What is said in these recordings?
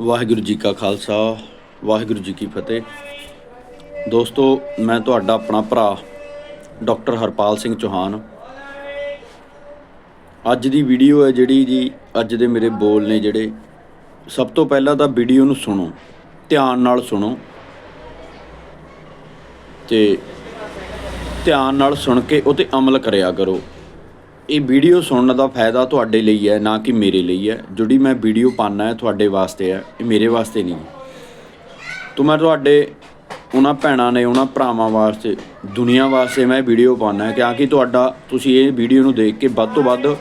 ਵਾਹਿਗੁਰੂ ਜੀ ਕਾ ਖਾਲਸਾ, ਵਾਹਿਗੁਰੂ ਜੀ ਕੀ ਫਤਿਹ। ਦੋਸਤੋ, ਮੈਂ ਤੁਹਾਡਾ ਆਪਣਾ ਭਰਾ ਡਾਕਟਰ ਹਰਪਾਲ ਸਿੰਘ ਚੌਹਾਨ। ਅੱਜ ਦੀ ਵੀਡੀਓ ਹੈ ਜਿਹੜੀ ਜੀ, ਅੱਜ ਦੇ ਮੇਰੇ ਬੋਲ ਨੇ ਜਿਹੜੇ। ਸਭ ਤੋਂ ਪਹਿਲਾਂ ਤਾਂ ਵੀਡੀਓ ਨੂੰ ਸੁਣੋ, ਧਿਆਨ ਨਾਲ ਸੁਣੋ। ਤੇ ਧਿਆਨ ਨਾਲ ਸੁਣ ਕੇ ਉਹ 'ਤੇ ਅਮਲ ਕਰਿਆ ਕਰੋ। ਇਹ ਵੀਡੀਓ ਸੁਣਨ ਦਾ ਫਾਇਦਾ ਤੁਹਾਡੇ ਲਈ ਹੈ, ਨਾ ਕਿ ਮੇਰੇ ਲਈ ਹੈ। ਜਿਹੜੀ ਮੈਂ ਵੀਡੀਓ ਪਾਣਾ ਹੈ, ਤੁਹਾਡੇ ਵਾਸਤੇ ਹੈ। ਇਹ ਮੇਰੇ ਵਾਸਤੇ ਨਹੀਂ ਤੋ ਮੈਂ ਤੁਹਾਡੇ, ਉਹਨਾਂ ਭੈਣਾਂ ਨੇ, ਉਹਨਾਂ ਭਰਾਵਾਂ ਵਾਸਤੇ, ਦੁਨੀਆ ਵਾਸਤੇ ਮੈਂ ਵੀਡੀਓ ਪਾਣਾ ਹੈ ਕਿਉਂਕਿ ਤੁਹਾਡਾ, ਤੁਸੀਂ ਇਹ ਵੀਡੀਓ ਨੂੰ ਦੇਖ ਕੇ ਵੱਧ ਤੋਂ ਵੱਧ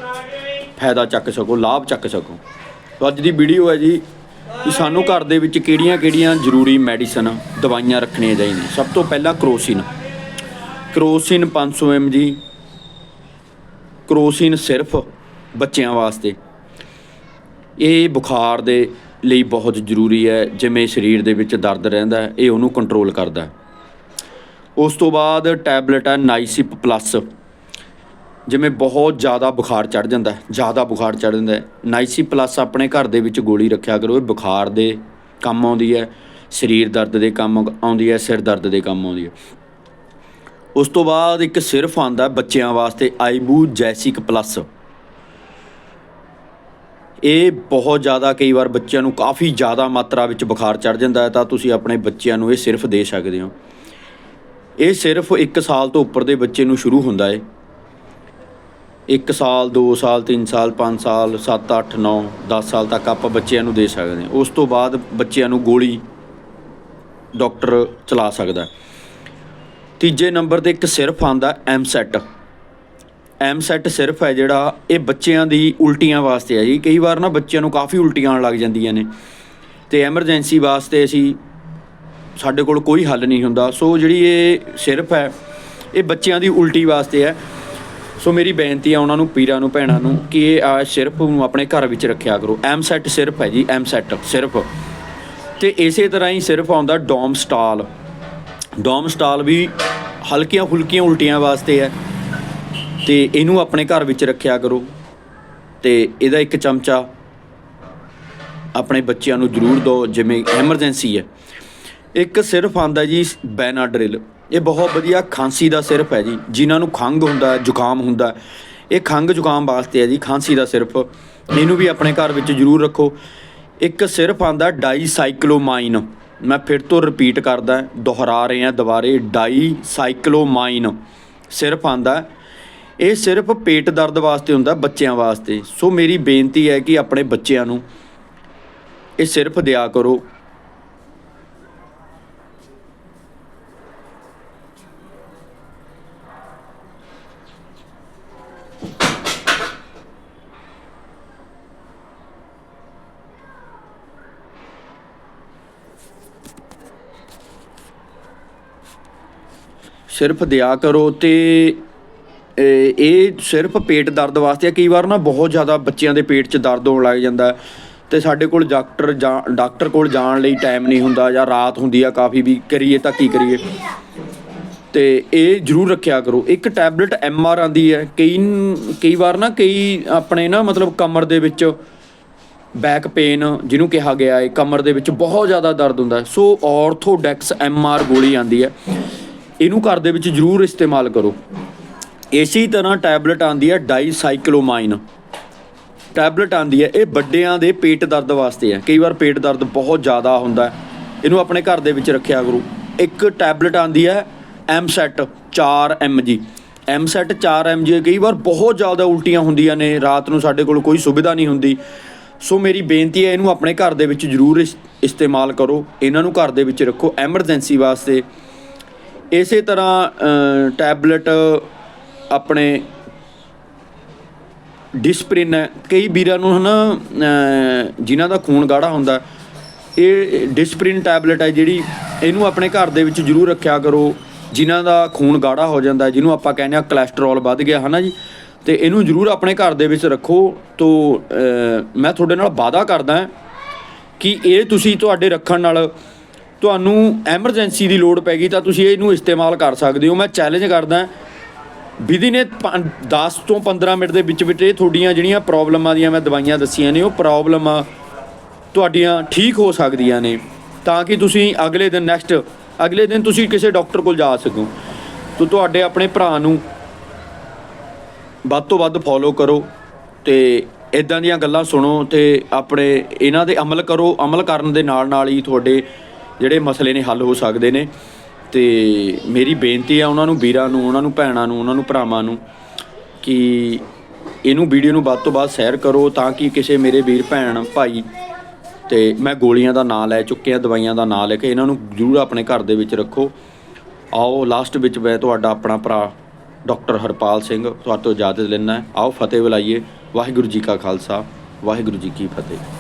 ਫਾਇਦਾ ਚੱਕ ਸਕੋ, ਲਾਭ ਚੱਕ ਸਕੋ। ਤੋ ਅੱਜ ਦੀ ਵੀਡੀਓ ਹੈ ਜੀ, ਕਿ ਸਾਨੂੰ ਘਰ ਦੇ ਵਿੱਚ ਕਿਹੜੀਆਂ-ਕਿਹੜੀਆਂ ਜ਼ਰੂਰੀ ਮੈਡੀਸਨ, ਦਵਾਈਆਂ ਰੱਖਣੀਆਂ ਚਾਹੀਦੀਆਂ। ਸਭ ਤੋਂ ਪਹਿਲਾਂ ਕਰੋਸਿਨ। ਕਰੋਸਿਨ 500 mg ਕਰੋਸਿਨ ਸਿਰਫ ਬੱਚਿਆਂ ਵਾਸਤੇ। ਇਹ ਬੁਖਾਰ ਦੇ ਲਈ ਬਹੁਤ ਜ਼ਰੂਰੀ ਹੈ, ਜਿਵੇਂ ਸਰੀਰ ਦੇ ਵਿੱਚ ਦਰਦ ਰਹਿੰਦਾ ਹੈ, ਇਹ ਉਹਨੂੰ ਕੰਟਰੋਲ ਕਰਦਾ ਹੈ। ਉਸ ਤੋਂ ਬਾਅਦ ਟੈਬਲੇਟ ਹੈ ਨਾਈਸਿਪ ਪਲੱਸ ਜਿਵੇਂ ਬਹੁਤ ਜ਼ਿਆਦਾ ਬੁਖਾਰ ਚੜ ਜਾਂਦਾ ਹੈ, ਜ਼ਿਆਦਾ ਬੁਖਾਰ ਚੜ ਜਾਂਦਾ ਹੈ। ਨਾਈਸਿਪ ਪਲੱਸ ਆਪਣੇ ਘਰ ਦੇ ਵਿੱਚ ਗੋਲੀ ਰੱਖਿਆ ਕਰੋ, ਇਹ ਬੁਖਾਰ ਦੇ ਕੰਮ ਆਉਂਦੀ ਹੈ, ਸਰੀਰ ਦਰਦ ਦੇ ਕੰਮ ਆਉਂਦੀ ਹੈ, ਸਿਰ ਦਰਦ ਦੇ ਕੰਮ ਆਉਂਦੀ ਹੈ। ਉਸ ਤੋਂ ਬਾਅਦ ਇੱਕ ਸਿਰਫ ਆਂਦਾ ਬੱਚਿਆਂ ਵਾਸਤੇ ਆਈਬੂ ਜੈਸਿਕ ਪਲੱਸ। ਇਹ ਬਹੁਤ ਜ਼ਿਆਦਾ ਕਈ ਵਾਰ ਬੱਚਿਆਂ ਨੂੰ ਕਾਫੀ ਜ਼ਿਆਦਾ ਮਾਤਰਾ ਵਿੱਚ ਬੁਖਾਰ ਚੜ ਜਾਂਦਾ ਹੈ, ਤਾਂ ਤੁਸੀਂ ਆਪਣੇ ਬੱਚਿਆਂ ਨੂੰ ਇਹ ਸਿਰਫ ਦੇ ਸਕਦੇ ਹੋ। ਇਹ ਸਿਰਫ 1 ਸਾਲ ਤੋਂ ਉੱਪਰ ਦੇ ਬੱਚੇ ਨੂੰ ਸ਼ੁਰੂ ਹੁੰਦਾ ਹੈ। 1 ਸਾਲ 2 ਸਾਲ 3 ਸਾਲ 5 ਸਾਲ 7 8 9 10 ਸਾਲ ਤੱਕ ਆਪਾਂ ਬੱਚਿਆਂ ਨੂੰ ਦੇ ਸਕਦੇ ਹਾਂ। ਉਸ ਤੋਂ ਬਾਅਦ ਬੱਚਿਆਂ ਨੂੰ ਗੋਲੀ ਡਾਕਟਰ ਚਲਾ ਸਕਦਾ ਹੈ। ਤੀਜੇ ਨੰਬਰ ਤੇ ਇੱਕ ਸਿਰਫ ਆਂਦਾ ਐਮ ਸੈਟ ਐਮ ਸੈਟ ਸਿਰਫ ਹੈ ਜਿਹੜਾ ਇਹ ਬੱਚਿਆਂ ਦੀ ਉਲਟੀਆਂ ਵਾਸਤੇ ਹੈ ਜੀ। ਕਈ ਵਾਰ ਨਾ ਬੱਚਿਆਂ ਨੂੰ ਕਾਫੀ ਉਲਟੀਆਂ ਆਉਣ ਲੱਗ ਜਾਂਦੀਆਂ ਨੇ। ਤੇ ਐਮਰਜੈਂਸੀ ਵਾਸਤੇ ਅਸੀਂ ਸਾਡੇ ਕੋਲ ਕੋਈ ਹੱਲ ਨਹੀਂ ਹੁੰਦਾ। ਸੋ ਜਿਹੜੀ ਇਹ ਸਿਰਫ ਹੈ, ਇਹ ਬੱਚਿਆਂ ਦੀ ਉਲਟੀ ਵਾਸਤੇ ਹੈ। ਸੋ ਮੇਰੀ ਬੇਨਤੀ ਆ ਉਹਨਾਂ ਨੂੰ, ਪੀਰਾਂ ਨੂੰ, ਭੈਣਾਂ ਨੂੰ ਕਿ ਇਹ ਆ ਸਿਰਫ ਨੂੰ ਆਪਣੇ ਘਰ ਵਿੱਚ ਰੱਖਿਆ ਕਰੋ। ਐਮ ਸੈਟ ਸਿਰਫ ਹੈ ਜੀ ਐਮ ਸੈਟ ਸਿਰਫ। ਤੇ ਇਸੇ ਤਰ੍ਹਾਂ ਹੀ ਸਿਰਫ ਆਉਂਦਾ ਡੋਮ ਸਟਾਲ ਡੋਮ ਸਟਾਲ ਵੀ ਹਲਕੀਆਂ ਫੁਲਕੀਆਂ ਉਲਟੀਆਂ ਵਾਸਤੇ ਹੈ। ਤੇ ਇਹਨੂੰ ਆਪਣੇ ਘਰ ਵਿੱਚ ਰੱਖਿਆ ਕਰੋ। ਤੇ ਇਹਦਾ ਇੱਕ ਚਮਚਾ ਆਪਣੇ ਬੱਚਿਆਂ ਨੂੰ ਜ਼ਰੂਰ ਦਿਓ, ਜਿਵੇਂ ਐਮਰਜੈਂਸੀ ਹੈ। ਇੱਕ ਸਿਰਫ ਆਂਦਾ ਜੀ ਬੈਨਾਡਰਿਲ ਇਹ ਬਹੁਤ ਵਧੀਆ ਖਾਂਸੀ ਦਾ ਸਿਰਫ ਹੈ ਜੀ। ਜਿਨ੍ਹਾਂ ਨੂੰ ਖੰਘ ਹੁੰਦਾ, ਜ਼ੁਕਾਮ ਹੁੰਦਾ, ਇਹ ਖੰਘ ਜ਼ੁਕਾਮ ਵਾਸਤੇ ਹੈ ਜੀ, ਖਾਂਸੀ ਦਾ ਸਿਰਫ। ਇਹਨੂੰ ਵੀ ਆਪਣੇ ਘਰ ਵਿੱਚ ਜ਼ਰੂਰ ਰੱਖੋ। ਇੱਕ ਸਿਰਫ ਆਂਦਾ ਡਾਈਸਾਈਕਲੋਮਾਈਨ। ਮੈਂ ਫਿਰ ਤੋਂ ਰਿਪੀਟ ਕਰਦਾ, ਦੁਹਰਾ ਰਿਹਾ ਹਾਂ ਦੁਬਾਰੇ ਡਾਈਸਾਈਕਲੋਮਾਈਨ ਸਿਰਫ ਆਂਦਾ, ਇਹ ਸਿਰਫ ਪੇਟ ਦਰਦ ਵਾਸਤੇ ਹੁੰਦਾ, ਬੱਚਿਆਂ ਵਾਸਤੇ। ਸੋ ਮੇਰੀ ਬੇਨਤੀ ਹੈ ਕਿ ਆਪਣੇ ਬੱਚਿਆਂ ਨੂੰ ਇਹ ਸਿਰਫ ਦਿਆ ਕਰੋ। ਸਿਰਫ ਦਿਆ ਕਰੋ ਤੇ ਇਹ ਸਿਰਫ ਪੇਟ ਦਰਦ ਵਾਸਤੇ ਆ। ਕਈ ਵਾਰ ਨਾ ਬਹੁਤ ਜ਼ਿਆਦਾ ਬੱਚਿਆਂ ਦੇ ਪੇਟ 'ਚ ਦਰਦ ਹੋਣ ਲੱਗ ਜਾਂਦਾ ਹੈ ਤੇ ਸਾਡੇ ਕੋਲ ਡਾਕਟਰ ਜਾਂ, ਡਾਕਟਰ ਕੋਲ ਜਾਣ ਲਈ ਟਾਈਮ ਨਹੀਂ ਹੁੰਦਾ ਜਾਂ ਰਾਤ ਹੁੰਦੀ ਆ ਕਾਫੀ ਵੀ, ਕਰੀਏ ਤਾਂ ਕੀ ਕਰੀਏ। ਤੇ ਇਹ ਜ਼ਰੂਰ ਰੱਖਿਆ ਕਰੋ। ਇੱਕ ਟੈਬਲੇਟ ਐਮ ਆਰ ਆਂਦੀ ਹੈ। ਕਈ ਕਈ ਵਾਰ ਨਾ ਕਈ ਆਪਣੇ ਨਾ ਮਤਲਬ ਕਮਰ ਦੇ ਵਿੱਚ ਬੈਕ ਪੇਨ ਜਿਹਨੂੰ ਕਿਹਾ ਗਿਆ ਹੈ, ਕਮਰ ਦੇ ਵਿੱਚ ਬਹੁਤ ਜ਼ਿਆਦਾ ਦਰਦ ਹੁੰਦਾ ਸੋ ਔਰਥੋਡੈਕਸ ਐਮ ਆਰ ਗੋਲੀ ਆਂਦੀ ਹੈ। ਇਹਨੂੰ ਘਰ ਦੇ ਵਿੱਚ ਜ਼ਰੂਰ ਇਸਤੇਮਾਲ ਕਰੋ। ਇਸੇ ਤਰ੍ਹਾਂ ਟੈਬਲੇਟ ਆਂਦੀ ਹੈ ਡਾਈਸਾਈਕਲੋਮਾਈਨ ਟੈਬਲੇਟ ਆਂਦੀ ਹੈ, ਇਹ ਵੱਡਿਆਂ ਦੇ ਪੇਟ ਦਰਦ ਵਾਸਤੇ ਹੈ। ਕਈ ਵਾਰ ਪੇਟ ਦਰਦ ਬਹੁਤ ਜ਼ਿਆਦਾ ਹੁੰਦਾ ਇਹਨੂੰ ਆਪਣੇ ਘਰ ਦੇ ਵਿੱਚ ਰੱਖਿਆ ਕਰੋ। ਇੱਕ ਟੈਬਲੇਟ ਆਂਦੀ ਹੈ Emset 4 mg Emset 4 mg ਕਈ ਵਾਰ ਬਹੁਤ ਜ਼ਿਆਦਾ ਉਲਟੀਆਂ ਹੁੰਦੀਆਂ ਨੇ। ਰਾਤ ਨੂੰ ਸਾਡੇ ਕੋਲ ਕੋਈ ਸੁਵਿਧਾ ਨਹੀਂ ਹੁੰਦੀ। ਸੋ ਮੇਰੀ ਬੇਨਤੀ ਹੈ, ਇਹਨੂੰ ਆਪਣੇ ਘਰ ਦੇ ਵਿੱਚ ਜ਼ਰੂਰ ਇਸ- ਇਸਤੇਮਾਲ ਕਰੋ। ਇਹਨਾਂ ਨੂੰ ਘਰ ਦੇ ਵਿੱਚ ਰੱਖੋ ਐਮਰਜੈਂਸੀ ਵਾਸਤੇ। ਇਸੇ ਤਰ੍ਹਾਂ ਟੈਬਲੇਟ ਆਪਣੇ ਡਿਸਪ੍ਰਿਨ ਕਈ ਵੀਰਾਂ ਨੂੰ ਹਨਾ ਅ, ਜਿਨ੍ਹਾਂ ਦਾ ਖੂਨ ਗਾੜਾ ਹੁੰਦਾ ਇਹ ਡਿਸਪ੍ਰਿਨ ਟੈਬਲੇਟ ਹੈ ਜਿਹੜੀ ਇਹਨੂੰ ਆਪਣੇ ਘਰ ਦੇ ਵਿੱਚ ਜ਼ਰੂਰ ਰੱਖਿਆ ਕਰੋ ਜਿਨ੍ਹਾਂ ਦਾ ਖੂਨ ਗਾੜਾ ਹੋ ਜਾਂਦਾ ਜਿਹਨੂੰ ਆਪਾਂ ਕਹਿੰਦੇ ਆ ਕੋਲੇਸਟ੍ਰੋਲ ਵੱਧ ਗਿਆ ਹਨਾ ਜੀ? ਤੇ ਇਹਨੂੰ ਜ਼ਰੂਰ ਆਪਣੇ ਘਰ ਦੇ ਵਿੱਚ ਰੱਖੋ। ਤੋਂ ਮੈਂ ਤੁਹਾਡੇ ਨਾਲ ਵਾਅਦਾ ਕਰਦਾ ਕਿ ਇਹ ਤੁਸੀਂ ਤੁਹਾਡੇ ਰੱਖਣ ਨਾਲ ਤੁਹਾਨੂੰ ਐਮਰਜੈਂਸੀ ਦੀ ਲੋੜ ਪੈਗੀ ਤਾਂ ਤੁਸੀਂ ਇਹਨੂੰ ਇਸਤੇਮਾਲ ਕਰ ਸਕਦੇ ਹੋ। ਮੈਂ ਚੈਲੰਜ ਕਰਦਾ ਵਿਧੀ ਨੇ 10 ਤੋਂ 15 ਮਿੰਟ ਦੇ ਵਿੱਚ ਵਿੱਚ ਇਹ ਤੁਹਾਡੀਆਂ ਜਿਹੜੀਆਂ ਪ੍ਰੋਬਲਮਾਂ ਦੀਆਂ ਮੈਂ ਦਵਾਈਆਂ ਦੱਸੀਆਂ ਨੇ, ਉਹ ਪ੍ਰੋਬਲਮਾਂ ਤੁਹਾਡੀਆਂ ਠੀਕ ਹੋ ਸਕਦੀਆਂ ਨੇ। ਤਾਂ ਕਿ ਤੁਸੀਂ ਅਗਲੇ ਦਿਨ ਨੈਕਸਟ ਅਗਲੇ ਦਿਨ ਤੁਸੀਂ ਕਿਸੇ ਡਾਕਟਰ ਕੋਲ ਜਾ ਸਕੋ। ਤੋ ਤੁਹਾਡੇ ਆਪਣੇ ਭਰਾ ਨੂੰ ਵੱਧ ਤੋਂ ਵੱਧ ਫੋਲੋ ਕਰੋ ਤੇ ਇਦਾਂ ਦੀਆਂ ਗੱਲਾਂ ਸੁਣੋ ਤੇ ਆਪਣੇ, ਇਹਨਾਂ ਦੇ ਅਮਲ ਕਰੋ। ਅਮਲ ਕਰਨ ਦੇ ਨਾਲ ਨਾਲ ਹੀ ਤੁਹਾਡੇ ਜਿਹੜੇ ਮਸਲੇ ਨੇ ਹੱਲ ਹੋ ਸਕਦੇ ਨੇ। ਤੇ ਮੇਰੀ ਬੇਨਤੀ ਆ ਉਹਨਾਂ ਨੂੰ, ਵੀਰਾਂ ਨੂੰ, ਉਹਨਾਂ ਨੂੰ, ਭੈਣਾਂ ਨੂੰ, ਉਹਨਾਂ ਨੂੰ, ਭਰਾਵਾਂ ਨੂੰ ਕਿ ਇਹਨੂੰ ਵੀਡੀਓ ਨੂੰ ਵੱਧ ਤੋਂ ਵੱਧ ਸ਼ੇਅਰ ਕਰੋ ਤਾਂ ਕਿ ਕਿਸੇ ਮੇਰੇ ਵੀਰ, ਭੈਣ, ਭਾਈ ਤੇ ਮੈਂ ਗੋਲੀਆਂ ਦਾ ਨਾਂ ਲੈ ਚੁੱਕਿਆ, ਦਵਾਈਆਂ ਦਾ ਨਾਂ ਲੈ ਕੇ ਇਹਨਾਂ ਨੂੰ ਜ਼ਰੂਰ ਆਪਣੇ ਘਰ ਦੇ ਵਿੱਚ ਰੱਖੋ। ਆਓ ਲਾਸਟ ਵਿੱਚ ਮੈਂ ਤੁਹਾਡਾ ਆਪਣਾ ਭਰਾ ਡਾਕਟਰ ਹਰਪਾਲ ਸਿੰਘ ਤੁਹਾਡੇ ਤੋਂ ਇਜਾਜ਼ਤ ਲੈਣਾ ਆਓ, ਫਤਿਹ ਬੁਲਾਈਏ। ਵਾਹਿਗੁਰੂ ਜੀ ਕਾ ਖਾਲਸਾ, ਵਾਹਿਗੁਰੂ ਜੀ ਕੀ ਫਤਿਹ।